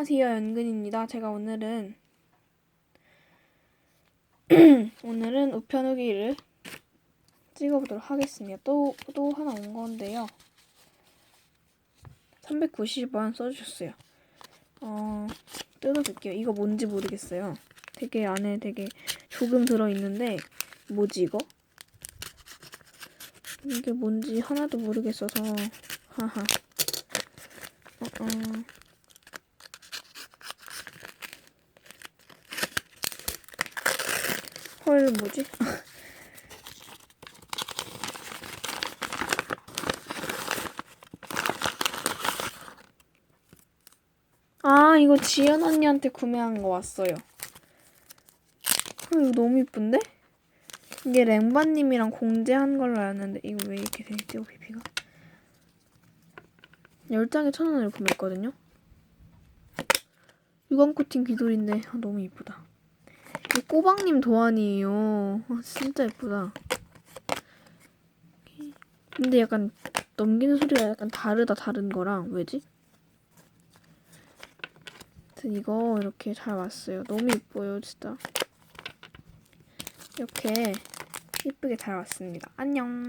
안녕하세요 연근입니다. 제가 오늘은 오늘은 우편 후기를 찍어보도록 하겠습니다. 또 또 하나 온 건데요. 390원 써주셨어요. 어 뜯어볼게요. 이거 뭔지 모르겠어요. 되게 안에 되게 조금 들어있는데 뭐지 이거? 이게 뭔지 하나도 모르겠어서 하하. 어, 어. 헐 뭐지? 아 이거 지연 언니한테 구매한 거 왔어요. 어, 이거 너무 이쁜데? 이게 랭바님이랑 공제한 걸로 알았는데 이거 왜 이렇게 돼 있지? 비비가 10장에 천 원을 구매했거든요. 유광 코팅 귀돌인데 아, 너무 이쁘다. 이 꼬박님 도안이에요. 아, 진짜 예쁘다. 근데 약간 넘기는 소리가 약간 다르다 다른 거랑 왜지? 하여튼 이거 이렇게 잘 왔어요. 너무 이뻐요 진짜. 이렇게 이쁘게 잘 왔습니다. 안녕.